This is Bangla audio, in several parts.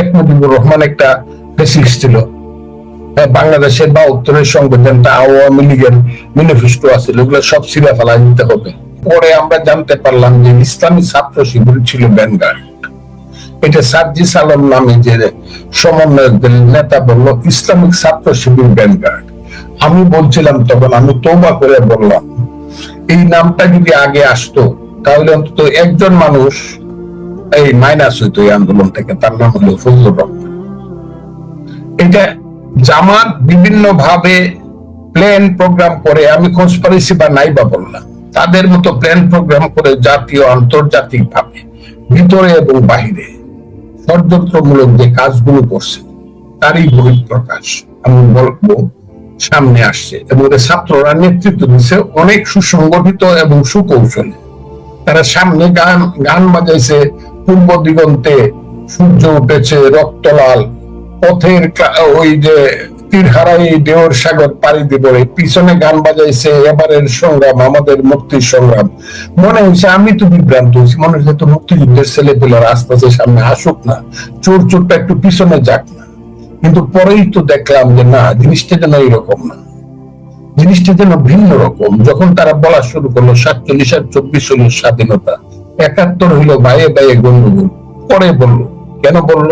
শেখ মুজিবুর রহমান একটা ফেসিক্স ছিল। হ্যাঁ, বাংলাদেশের বা উত্তরের সংবিধানটা আওয়ামী লীগের ম্যানিফেস্টো আছে এগুলো সব সিরা ফেলা দিতে হবে। পরে আমরা জানতে পারলাম যে ইসলামী ছাত্র শিবির ছিল ব্যানগার্ড এটা সার্জিস আলম নামে যে সমন্বয়কদের নেতা বলল ইসলামিক ছাত্র শিবির ব্যানগার্ড আমি বলছিলাম তখন আমি তৌবা করে বললাম এই নামটা যদি আগে আসতো তাহলে অন্তত একজন মানুষ এই মাইনাস হইতো, এই আন্দোলন থেকে। তার নাম হলো ফজলুর রহমান। এটা জামাত বিভিন্ন ভাবে প্ল্যান প্রোগ্রাম করে, আমি কনস্পারেসি বা নাই বা বললাম। তাদের মতো প্ল্যান প্রোগ্রাম করে জাতীয়, আন্তর্জাতিক ভাবে, ভিতরে এবং বাহিরে। ষড়যন্ত্রমূলক যে কাজগুলো করছে, তারই বহিঃপ্রকাশ আমি বলব সামনে আসছে। এবং ছাত্ররা নেতৃত্ব দিচ্ছে অনেক সুসংগঠিত এবং সুকৌশলী। তারা সামনে গান গান বাজাইছে পূর্ব দিগন্তে সূর্য উঠেছে রক্তলাল। পথের ওই যে তীর হারাই দেওর সাগর পাড়ি দিব। পিছনে গান বাজাইছে এবারের সংগ্রাম, আমাদের সংগ্রাম। মনে হয়েছে আমি তো বিভ্রান্ত হয়েছি মনে হচ্ছে তো মুক্তিযুদ্ধের আস্তে আস্তে সামনে আসুক না। চোর চোরটা একটু পিছনে যাক না। কিন্তু পরেই তো দেখলাম যে, না, জিনিসটা যেন এইরকম না। জিনিসটা যেন ভিন্ন রকম। যখন তারা বলা শুরু করল, সাতচল্লিশ আর চব্বিশ হলো স্বাধীনতা। একাত্তর হইল বাইয়ে বাইয়ে গন্ডগোল পরে বলল, কেন বলল?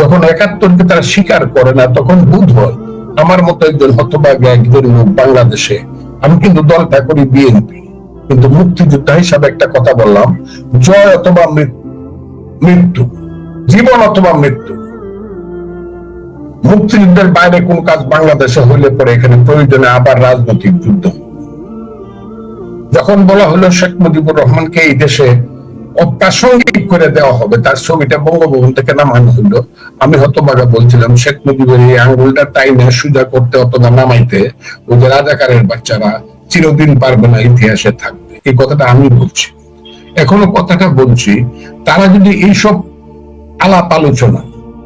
যখন একাত্তরকে তারা স্বীকার করে না, তখন বোধ হয় আমার মতো একজন হতভাগ্য একজন লোক বাংলাদেশে, আমি কিন্তু দলটা করি বিএনপি। কিন্তু মুক্তিযোদ্ধা হিসাবে একটা কথা বললাম, জয় অথবা মৃত্যু, জীবন অথবা মৃত্যু। মুক্তিযুদ্ধের বাইরে কোন কাজ বাংলাদেশে হইলে পরে এখানে প্রয়োজনে আবার রাজনৈতিক যুদ্ধ। যখন বলা হলো শেখ মুজিবুর রহমানকে এই দেশে অপ্রাসঙ্গিক করে দেওয়া হবে, তার ছবিটা বঙ্গভবন থেকে নামানো হলো। আমি হতবাগা বলছিলাম, শেখ মুজিবের এই আঙ্গুলটা টাইমে সুজা করতে অথবা নামাইতে ওই যে রাজাকারের বাচ্চারা চিরদিন পারবে না, ইতিহাসে থাকবে। এই কথাটা আমি বলছি। এখনও কথাটা বলছি, তারা যদি এইসব আলাপ আলোচনা,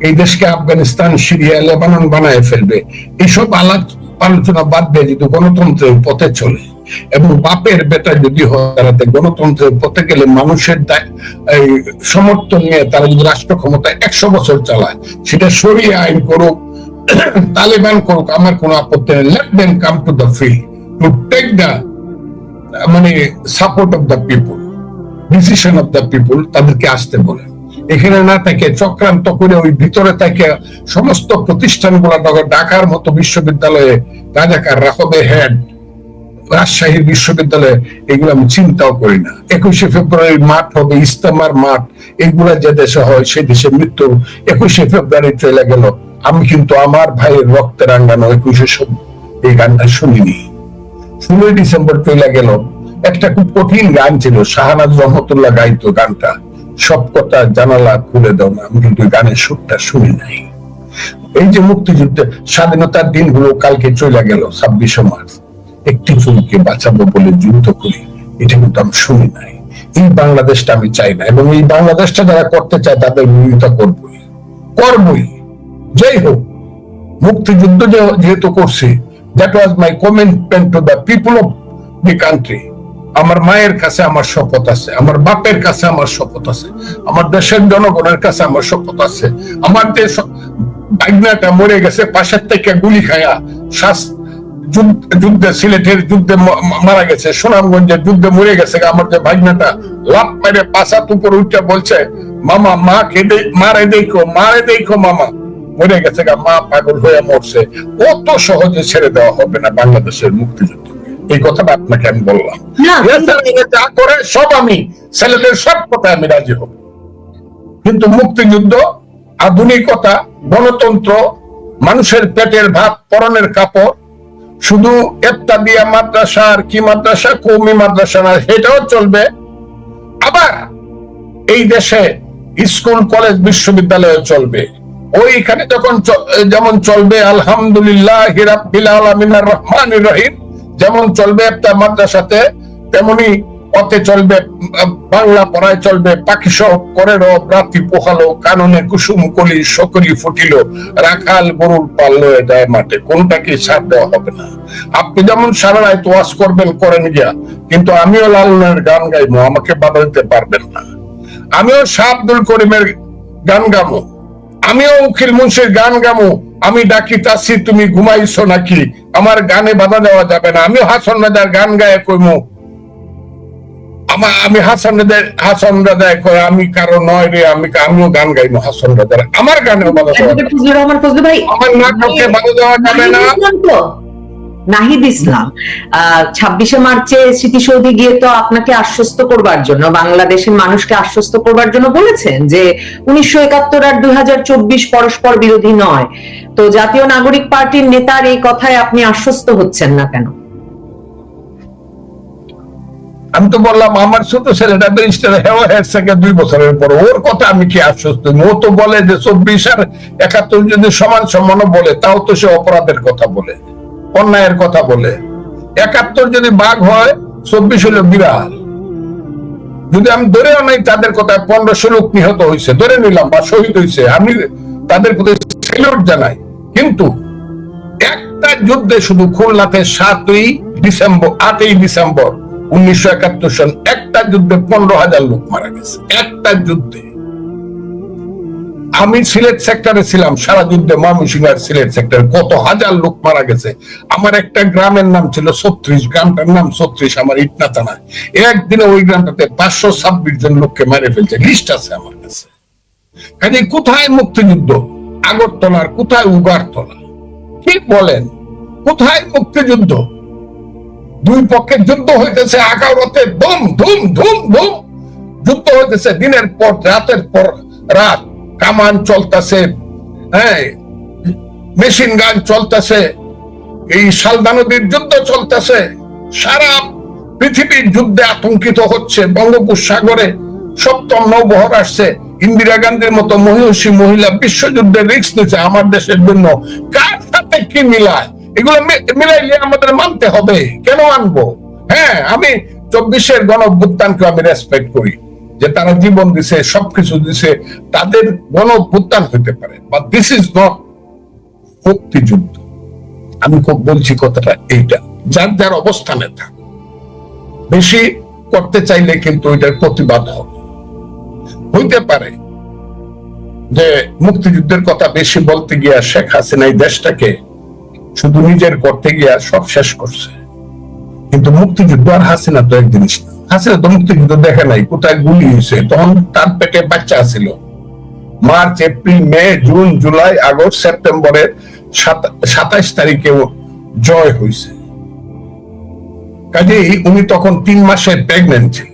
এই দেশকে আফগানিস্তান, সিরিয়া, লেবানন বানায় ফেলবে, এইসব আলাপ আলোচনা বাদ দিয়ে যদি গণতন্ত্রের পথে চলে এবং বাপের বেটা যদি হয় তারাতে গণতন্ত্রের পথে গেলে মানুষের সমর্থন নিয়ে তারা যদি রাষ্ট্র ক্ষমতা একশো বছর চালায়, সেটা সরিয়ে আইন করুক, তালেবান করুক, আমার কোনো আপত্তি নেই। Let them come to the field to take the মানে support of the people decision of the people তাদেরকে আসতে বলে। এখানে না থেকে চক্রান্ত করে ওই ভিতরে থেকে সমস্ত প্রতিষ্ঠানগুলো ঢাকার মতো বিশ্ববিদ্যালয়ে রাজাকাররা হবে হেড রাজশাহীর বিশ্ববিদ্যালয়ে এগুলো আমি চিন্তাও করি না। একুশে ফেব্রুয়ারির মাঠ হবে ইস্তেমার মাঠ, এগুলা যে দেশে হয় সেই দেশে মৃত্যু, একুশে ফেব্রুয়ারি চলে গেল। আমি কিন্তু আমার ভাইয়ের রক্তে রাঙ্গানো একুশে এই গানটা শুনিনি। ষোলোই ডিসেম্বর চলে গেল। একটা খুব কঠিন গান ছিল শাহানাজ রহমতুল্লাহ গাইতো গানটা। সব কথা জানালা খুলে দাও না, আমি কিন্তু গানের সুরটা শুনি নাই। এই যে মুক্তিযুদ্ধে স্বাধীনতার দিনগুলো কালকে চলে গেল, ছাব্বিশে মার্চ। একটি চুলকে বাঁচাবো বলে যুদ্ধ করি। এটা কিন্তু আমি শুনি নাই। এই বাংলাদেশটা আমি চাই না এবং এই বাংলাদেশটা যারা করতে চায় তাদের বিরোধিতা করবই। করবই। যাই হোক, মুক্তিযুদ্ধ যেহেতু করছি that was my commitment to the people of the country আমার মায়ের কাছে আমার শপথ আছে, আমার বাপের কাছে আমার শপথ আছে, আমার দেশের জনগণের কাছে আমার শপথ আছে। আমার দেশ বাগনাটা মরে গেছে, পাশের থেকে গুলি খায়া শ্বাস যুদ্ধ- সিলেটের যুদ্ধে মারা গেছে সুনামগঞ্জের যুদ্ধে মরে গেছে আমার যে ভাগনাটা লাভ মেরে পাশাত উপর উঠে বলছে মামা মা কেঁদে মারে দেখো মারে দেখো মামা। মরে গেছে গা মা পাগল হয়ে মরছে। অত সহজে ছেড়ে দেওয়া হবে না বাংলাদেশের মুক্তিযুদ্ধ এই কথাটা আপনাকে আমি বললাম। যা করে সব আমি ছেলেদের সব কথা আমি রাজি হব। কিন্তু মুক্তিযুদ্ধ আধুনিকতা গণতন্ত্র মানুষের পেটের ভাত পরনের কাপড় শুধু একটা দিয়া মাদ্রাসা আর কি মাদ্রাসা, কৌমি মাদ্রাসা না, সেটাও চলবে। আবার এই দেশে স্কুল, কলেজ বিশ্ববিদ্যালয় চলবে। ওইখানে যখন যেমন চলবে, আলহামদুলিল্লাহ হিরাবিল আলমিনার রহমান রহিম, যেমন চলবে একটা মাদ্রাসাতে, তেমনি পথে চলবে, বাংলা পড়ায় চলবে, পাখি সহ করে রাত্রি পোহালো, কাননে কুসুম কলি, সকলি ফুটিল, রাখাল গরুর পাল লয়ে মাঠে, কোনটাকে ছাড় দেওয়া হবে না। আপনি যেমন সারা রাত ওয়াজ করবেন, করেন গিয়া, কিন্তু আমিও লালনের গান গাইবো, আমাকে বাধা দিতে পারবেন না। আমিও শাহ আব্দুল করিমের গান গাবো, আমিও উকিল মুন্সির গান গামু আমি ডাকি তাসি, তুমি ঘুমাইছো নাকি, আমার গানে বাধা দেওয়া যাবে না, আমিও হাসন রাজার গান গায়ে কইমু আমার আমি হাসান রাজার হাসান রাজায় কয় আমি কারও নয় রে আমি আমিও গান গাইবো হাসান রাজার আমার গানেও বাধা দেওয়া যাবে না। অ্যাডভোকেট ফজলুর রহমান ফজলু ভাই। আমার নাটকে বাধা দেওয়া যাবে না। নাহিদ ইসলাম ছাব্বিশে মার্চে স্মৃতিসৌধে গিয়ে তো আপনাকে আশ্বস্ত করবার জন্য বাংলাদেশের মানুষকে আশ্বস্ত করবার জন্য বলেছেন যে উনিশশো একাত্তর আর দুই চব্বিশ পরস্পর বিরোধী নয়। তো জাতীয় নাগরিক পার্টির নেতার এই কথায় আপনি আশ্বস্ত হচ্ছেন না কেন? আমি তো বললাম, আমার ছোট ছেলেটা ব্যারিস্টার হেওয়া হয়েছে দুই বছরের পর ওর কথা আমি কি আশ্বস্ত? ও তো বলে যে চব্বিশ আর একাত্তর যদি সমান সমান বলে, তাও তো সে অপরাধের কথা বলে, অন্যায়ের কথা বলে। একাত্তর যদি বাঘ হয়, চব্বিশ হলো বিড়াল। যদি আমি ধরেও নাই তাদের কথা পনেরোশো লোক নিহত হয়েছে ধরে নিলাম বা শহীদ হয়েছে আমি তাদের প্রতি জানাই। কিন্তু একটা যুদ্ধে শুধু খুলনাতে সাতই ডিসেম্বর, আটই ডিসেম্বর উনিশশো একাত্তর সন একটা যুদ্ধে পনেরো হাজার লোক মারা গেছে। একটা যুদ্ধে। আমি সিলেট সেক্টরে ছিলাম, সারা যুদ্ধে ময়মনসিংহের সিলেট সেক্টরে কত হাজার লোক মারা গেছে। আমার একটা গ্রামের নাম ছিল ছত্রিশ, গ্রামটার নাম ছত্রিশ, আমার ইটনা থানায় একদিনে ওই গ্রামটাতে পাঁচশো ছাব্বিশ জন লোককে মেরে ফেলছে, লিস্ট আছে আমার কাছে। কাজে কোথায় মুক্তিযুদ্ধ? আগরতলার কোথায় উগারতলা? কি বলেন? কোথায় মুক্তিযুদ্ধ? দুই পক্ষের যুদ্ধ হইতেছে আগারতে। ধুম ধুম ধুম ধুম। যুদ্ধ হইতেছে দিনের পর রাতের পর রাত। কামান চলতেছে হ্যাঁ মেশিন গান চলতেছে, এই সালদা নদীর যুদ্ধ চলতেছে। সারা পৃথিবীর যুদ্ধে আতঙ্কিত হচ্ছে বঙ্গোপসাগরে। সপ্তম নৌবহর আসছে। ইন্দিরা গান্ধীর মতো মহিষী মহিলা বিশ্বযুদ্ধে রিস্ক নিচ্ছে আমার দেশের জন্য। কার সাথে কি মিলায়? এগুলো মিলাইলে আমাদের মানতে হবে। কেন আনব? হ্যাঁ আমি চব্বিশের গণ অভ্যুত্থানকে আমি রেসপেক্ট করি, যে তারা জীবন দিছে, সবকিছু দিছে, তাদের গণ অভ্যুত্থান হইতে পারে। বাট দিস ইজ নট মুক্তিযুদ্ধ। আমি খুব বলছি কথাটা এইটা। যার যার অবস্থানে থাক। বেশি করতে চাইলে কিন্তু এটার প্রতিবাদ হবে। হইতে পারে যে মুক্তিযুদ্ধের কথা বেশি বলতে গিয়া শেখ হাসিনা এই দেশটাকে শুধু নিজের করতে গিয়া সব শেষ করছে। কিন্তু মুক্তিযুদ্ধ আর হাসিনা তো এক জিনিস না হাসিনা তো মুক্তিযুদ্ধ দেখে নাই, কোথায় গুলি হয়েছে? তখন তার পেটে বাচ্চা ছিল March, April, May, June, July, August, সেপ্টেম্বরের সাতাইশ তারিখে জয় হয়েছে। কাজেই উনি তখন তিন মাসের প্রেগনেন্ট ছিল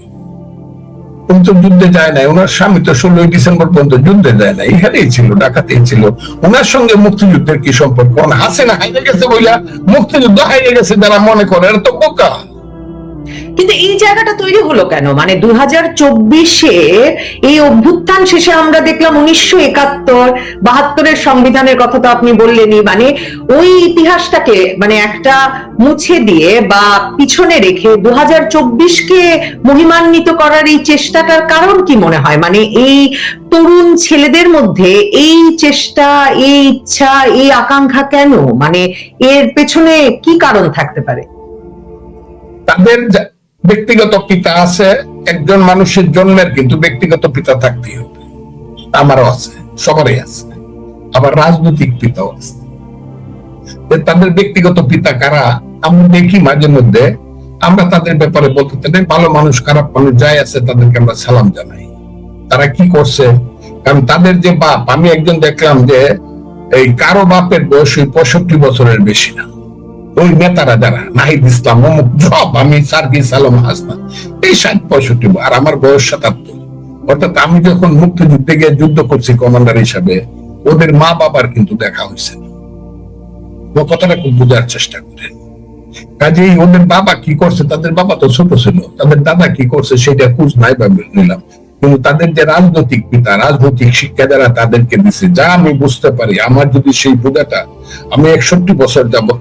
উনি তো যুদ্ধে যায় নাই। ওনার স্বামী তো ষোলোই ডিসেম্বর পর্যন্ত যুদ্ধে যায় নাই। এখানেই ছিল ঢাকাতেই ছিল। ওনার সঙ্গে মুক্তিযুদ্ধের কি সম্পর্ক? হাসেনা হাইরে গেছে বইলা মুক্তিযুদ্ধ হাইরে গেছে যারা মনে করে, এরা তো বোকা। কিন্তু এই জায়গাটা তৈরি হলো কেন? মানে দুই হাজার চব্বিশে এই অভ্যুত্থান শেষে আমরা দেখলাম উনিশশো একাত্তর, বাহাত্তরের সংবিধানের কথা তো আপনি বললেনই। মানে ওই ইতিহাসটাকে মানে একটা মুছে দিয়ে বা পিছনে রেখে দু হাজার চব্বিশকে মহিমান্বিত করার এই চেষ্টাটার কারণ কি মনে হয়? মানে এই তরুণ ছেলেদের মধ্যে এই চেষ্টা, এই ইচ্ছা, এই আকাঙ্ক্ষা কেন? মানে এর পেছনে কি কারণ থাকতে পারে? তাদের ব্যক্তিগত পিতা আছে, একজন মানুষের জন্মের কিন্তু ব্যক্তিগত পিতা থাকতেই হবে। আমারও আছে, সবারই আছে। আবার রাজনৈতিক পিতাও আছে। তাদের ব্যক্তিগত পিতা কারা, আমরা দেখি মাঝে মধ্যে। আমরা তাদের ব্যাপারে বলতে চাই, ভালো মানুষ, খারাপ মানুষ যাই আছে, তাদেরকে আমরা সালাম জানাই। তারা কি করছে? কারণ তাদের যে বাপ, আমি একজন দেখলাম যে এই কারও বাপের বয়স ওই পঁয়ষট্টি বছরের বেশি না। ওই নেতারা যারা, নাহিদ ইসলাম অমুক সব আমি সার্গিস আলম হাসনা এই ষাট পঁয়ষট্টি আর আমার বয়স সাতাত্তর। অর্থাৎ আমি যখন মুক্তিযুদ্ধে গিয়ে যুদ্ধ করছি কমান্ডার হিসাবে, ওদের মা বাবার কিন্তু দেখা হয়েছে ও কথাটা খুব বোঝার চেষ্টা করেন কাজেই ওদের বাবা কি করছে, তাদের বাবা তো ছোট ছিল, তাদের দাদা কি করছে, সেটা খোঁজ নাই বা নিলাম কিন্তু তাদের যে রাজনৈতিক পিতা, রাজনৈতিক শিক্ষা যারা তাদেরকে দিছে। যা আমি বুঝতে পারি, আমার যদি সেই বোঝাটা আমি একষট্টি বছর যাবৎ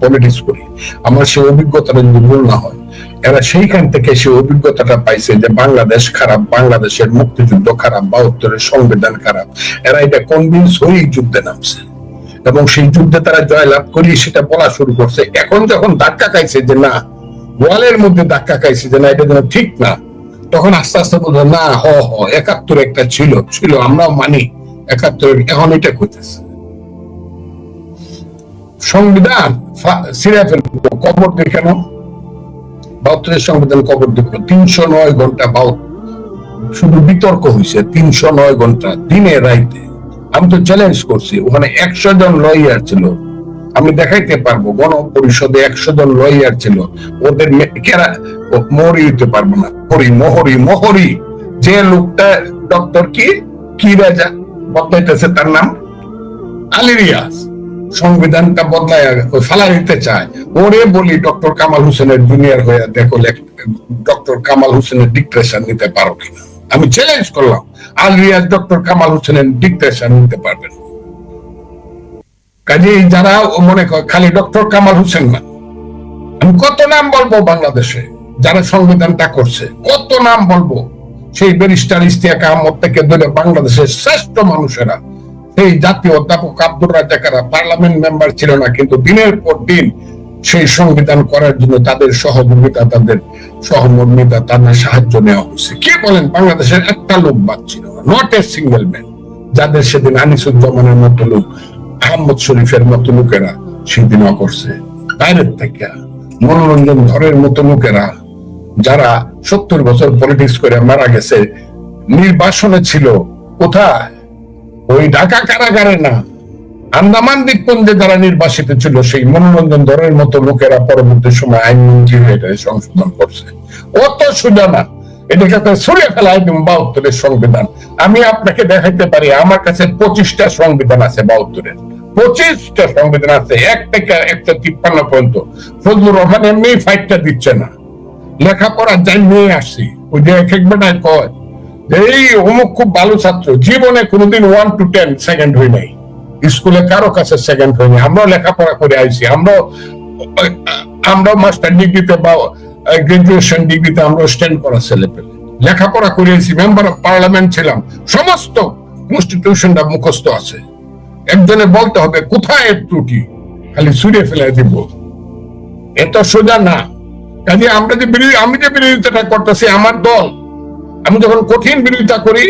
পলিটিক্স করি, আমার সেই অভিজ্ঞতাটা যদি ভুল না হয়, এরা সেইখান থেকে সেই অভিজ্ঞতাটা পাইছে যে বাংলাদেশ খারাপ, বাংলাদেশের মুক্তিযুদ্ধ খারাপ বাহাত্তরের সংবিধান খারাপ। এরা এটা কনভিন্স হয়েই যুদ্ধে নামছে। এবং সেই যুদ্ধে তারা জয়লাভ করি সেটা বলা শুরু করছে। এখন যখন ধাক্কা খাইছে যে না, ওয়ালের মধ্যে ধাক্কা খাইছে যে না, এটা যেন ঠিক না তখন আস্তে আস্তে বলব না, হ হ, একাত্তর একটা ছিল ছিল, আমরাও মানি, একাত্তর, এখন এটা করতেছে সংবিধান সিরা ফেলব কবর দিয়ে কেন? বাহাত্তরের সংবিধান কবর দিব তিনশো নয় ঘণ্টা শুধু বিতর্ক হয়েছে তিনশো নয় ঘণ্টা, দিনে, রাইতে। আমি তো চ্যালেঞ্জ করছি, ওখানে একশো জন লয়ার ছিল আমি দেখাইতে পারব। গণ পরিষদে একশো জন লয়ার ছিল। ওদের কেরা? মরি হইতে পারব না। হরি, মোহরি মোহরি। যে লোকটা ডক্টর কি? কি রাজা? বদলাইতেছে তার নাম? আলিরিয়াস সংবিধানটা বদলায়, ফালা দিতে চায়। ওরে বলি ডক্টর কামাল হোসেনের জুনিয়র হয়ে দেখো ডক্টর কামাল হোসেনের ডিক্টেশন নিতে পারো কিনা। আমি চ্যালেঞ্জ করলাম। আলিরিয়াস ডক্টর কামাল হোসেনের ডিক্টেশন নিতে পারবেন কাজে যারা মনে করে, খালি ডক্টর কামাল হোসেন না। আমি কত নাম বলব বাংলাদেশে যারা সংবিধানটা করছে? কত নাম বলব? সেই ব্যারিস্টার ইস্তিয়াক আহমদ থেকে ধরে বাংলাদেশের শ্রেষ্ঠ মানুষেরা, সেই জাতীয় অধ্যাপক আব্দুর রাজাকারা পার্লামেন্ট মেম্বার ছিল না, কিন্তু দিনের পর দিন সেই সংবিধান করার জন্য তাদের সহযোগিতা, তাদের সহমর্মিতা, তাদের সাহায্য নেওয়া হয়েছে। কে বলেন, বাংলাদেশের একটা লোক বাদ ছিল নট এ সিঙ্গেল ম্যান যাদের সেদিন আনিসুজ্জামানের মতো লোক আহমদ শরীফের মতো লোকেরা সেদিন করছে বাইরের থেকে মনোরঞ্জন ধরের মতো লোকেরা যারা সত্তর বছর পলিটিক্স করে মারা গেছে, নির্বাসনে ছিল, কোথায়? ওই ঢাকা কারাগারে না? আন্দামান দ্বীপপুঞ্জে যারা নির্বাসিত ছিল, সেই মনোরঞ্জন ধরের মতো লোকেরা পরবর্তী সময় আইনমন্ত্রী হয়ে এটা সংশোধন করছে। অত সোজা না। এটাকে একটা সরিয়ে ফেলা একদম বাহাত্তরের সংবিধান। আমি আপনাকে দেখাইতে পারি, আমার কাছে পঁচিশটা সংবিধান আছে বাহাত্তরের। পঁচিশটা সংবিধান আছে, এক থেকে একটা তিপ্পান্ন পর্যন্ত। ফজলুর রহমান এমনি ফাইটটা দিচ্ছে না। লেখাপড়া যাই নিয়ে আসছি। ওই যে এক এক বেটায় কয় এই অমুক খুব ভালো ছাত্র, জীবনে কোনোদিন ওয়ান টু টেন সেকেন্ড হই নাই। স্কুলে কারও কাছে সেকেন্ড হয়নি আমরাও লেখাপড়া করে আইছি। আমরাও আমরাও মাস্টার ডিগ্রিতে বা গ্রাজুয়েশন ডিগ্রিতে আমরা স্ট্যান্ড করা ছেলে পেলে। লেখাপড়া করে আইছি মেম্বার অফ পার্লামেন্ট ছিলাম। সমস্ত কনস্টিটিউশনটা মুখস্থ আছে। একজনে বলতে হবে, কোথায় ত্রুটি? খালি ছুড়ে ফেলে দিব। এত সোজা না। কাজে আমরা যে বিরোধী, আমি যে বিরোধিতাটা করতেছি, আমার দল, আমি যখন কঠিন বিরোধিতা করি,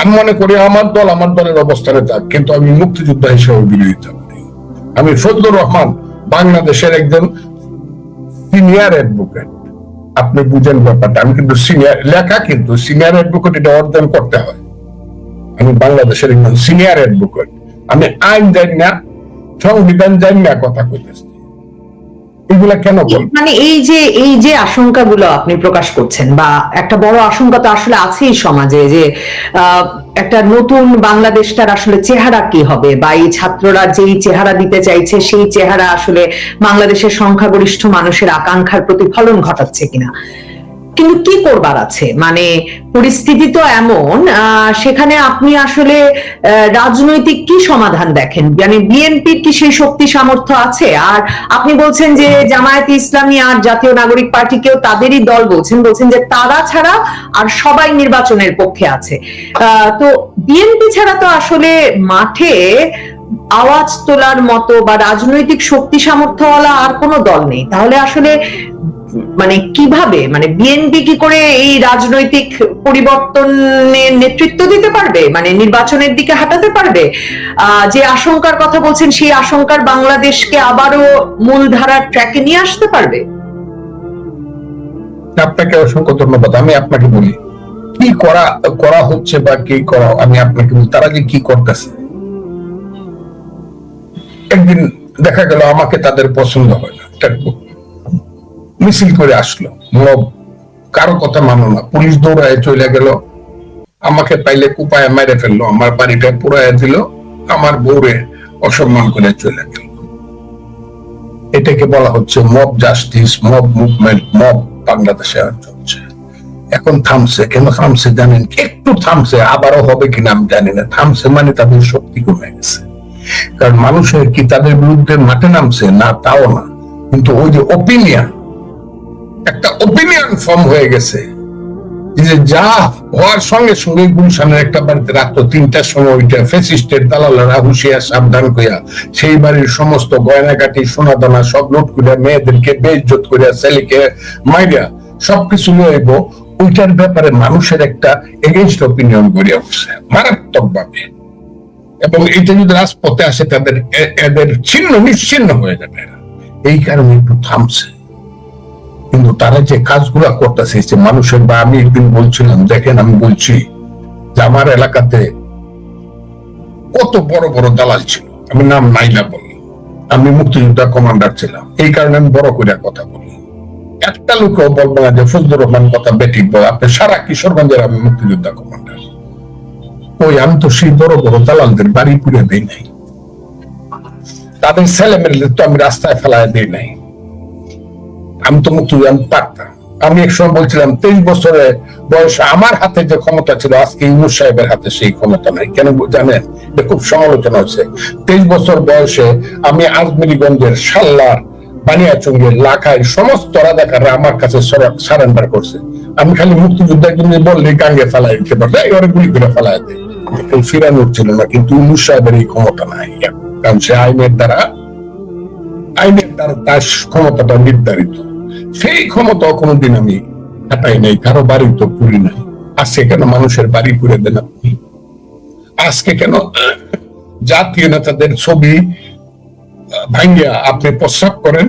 আমি মনে করি আমার দল আমার দলের অবস্থানে থাক, কিন্তু আমি মুক্তিযোদ্ধা হিসেবে বিরোধিতা করি। আমি ফজলুর রহমান বাংলাদেশের একজন সিনিয়র অ্যাডভোকেট। আপনি বুঝেন ব্যাপারটা, আমি কিন্তু সিনিয়র, লেখা কিন্তু সিনিয়র অ্যাডভোকেট এটা অর্জন করতে হয়। আমি বাংলাদেশের একজন সিনিয়র অ্যাডভোকেট। আমি আইন জানি না, সংবিধান জানি না, কথা কইতেছি। এগুলা কেন মানে এই যে এই যে আশঙ্কাগুলো আপনি প্রকাশ করছেন, বা একটা বড় আশঙ্কা তো আসলে আছেই সমাজে যে একটা নতুন বাংলাদেশটার আসলে চেহারা কি হবে, বা এই ছাত্ররা যেই চেহারা দিতে চাইছে, সেই চেহারা আসলে বাংলাদেশের সংখ্যাগরিষ্ঠ মানুষের আকাঙ্ক্ষার প্রতিফলন ঘটাচ্ছে কিনা? কিন্তু কি করবার আছে? মানে পরিস্থিতি তো এমন সেখানে আপনি আসলে রাজনৈতিক কি সমাধান দেখেন? মানে বিএনপির কি সেই শক্তি সামর্থ্য আছে? আর আপনি বলছেন যে জামায়াতে ইসলামী আর জাতীয় নাগরিক পার্টিকেও তাদেরই দল বলছেন বলছেন যে তারা ছাড়া আর সবাই নির্বাচনের পক্ষে আছে। তো বিএনপি ছাড়া তো আসলে মাঠে আওয়াজ তোলার মতো বা রাজনৈতিক শক্তি সামর্থ্যওয়ালা আর কোনো দল নেই। তাহলে আসলে মানে কীভাবে? মানে বিএনপি কি করে এই রাজনৈতিক পরিবর্তনের নেতৃত্ব দিতে পারবে? মানে নির্বাচনের দিকে হাঁটাতে পারবে? যে আশঙ্কার কথা বলছেন, সেই আশঙ্কার বাংলাদেশকে আবারও মূলধারার ট্র্যাকে নিয়ে আসতে পারবে? আপনাকে অসংখ্য ধন্যবাদ। আমি আপনাকে বলি, কি করা করা হচ্ছে বা কি করা, আমি আপনাকে বলি, তারা যে কি করতেছে? একদিন দেখা গেল, আমাকে তাদের পছন্দ হয় না। মিছিল করে আসলো। মব কারও কথা মানো না। পুলিশ দৌড়ায় চলে গেল। আমাকে পাইলে কুপায় মেরে ফেলল। আমার বাড়িটা পুরায় দিল। আমার বউরে অসম্মান করে চলে গেল। এটাকে বলা হচ্ছে mob justice, mob movement, mob বাংলাদেশে চলছে। এখন থামছে। কেন থামছে জানেন একটু থামছে। আবারও হবে কিনা আমি জানি না। থামছে মানে তাদের শক্তি কমে গেছে। কারণ মানুষের কি তাদের বিরুদ্ধে মাঠে নামছে? না, তাও না। কিন্তু ওই যে ওপিনিয়ন একটা ওপিনিয়ন ফর্ম হয়ে গেছে যে যা হওয়ার সঙ্গে সঙ্গে গুলশানের একটা বাড়িতে রাত্র তিনটার সময় ওইটা ফেসিস্টের দালালরা হুশিয়া সাবধান কইয়া সেই বাড়ির সমস্ত গয়নাকাটি সোনা দানা সব লুট করিয়া মেয়েদেরকে বেইজ্জত করিয়া ছেলেকে মাইরিয়া সবকিছু লইব ওইটার ব্যাপারে মানুষের একটা এগেনস্ট অপিনিয়ন গড়িয়া উঠছে মারাত্মক ভাবে এবং এটা যদি রাজপথে আসে, তাদের এদের ছিন্ন, নিশ্চিন্ন হয়ে যাবে এই কারণে একটু থামছে। কিন্তু তারা যে কাজগুলা করতেছে, যে মানুষের বা আমি একদিন বলছিলাম, দেখেন আমি বলছি যে আমার এলাকাতে কত বড় বড় দালাল ছিল। আমি নাম নাইলা বলি, আমি মুক্তিযোদ্ধা কমান্ডার ছিলাম। এই কারণে আমি বড় করে কথা বলি। একটা লোকও বলব না যে ফজলুর রহমান কথা বেঠিক বলে, আপনি সারা কিশোরগঞ্জের আমি মুক্তিযোদ্ধা কমান্ডার। ওই আমি তো সেই বড় বড় দালালদের বাড়ি পুড়ে দিই নাই। তাদের ছেলে মেয়েদের তো আমি রাস্তায় ফেলায় দিই নাই। আমি তো মুক্তি আমি পারতাম আমি এক সময় বলছিলাম, তেইশ বছরে বয়সে আমার হাতে যে ক্ষমতা ছিল, আজকে ইউনুস সাহেবের হাতে সেই ক্ষমতা নাই। কেন জানেন, এটা খুব সমালোচনা হচ্ছে তেইশ বছর বয়সে আমি আজমিরিগঞ্জের সাল্লার বানিয়াচুঙ্গের, লাখায় সমস্ত রাজাকাররা আমার কাছে সারেন্ডার করছে। আমি খালি মুক্তিযোদ্ধা জন্য বললে গাঙ্গে ফেলাই দিতে পারবে এবারে গুলি করে ফেলাই দেয় ফিরানোর ছিল না, কিন্তু ইউনুস সাহেবের এই ক্ষমতা নাই। কারণ সে আইনের দ্বারা আইনের দ্বারা তার ক্ষমতাটা নির্ধারিত। সেই ক্ষমতা কোনোদিন আমি হাঁটাই নাই, কারও বাড়ি তো পুরি নাই। আজকে কেন মানুষের বাড়ি পুড়ে দেন আপনি? আজকে কেন জাতীয় নেতাদের ছবি ভাঙ্গিয়া আপনি প্রস্রাব করেন?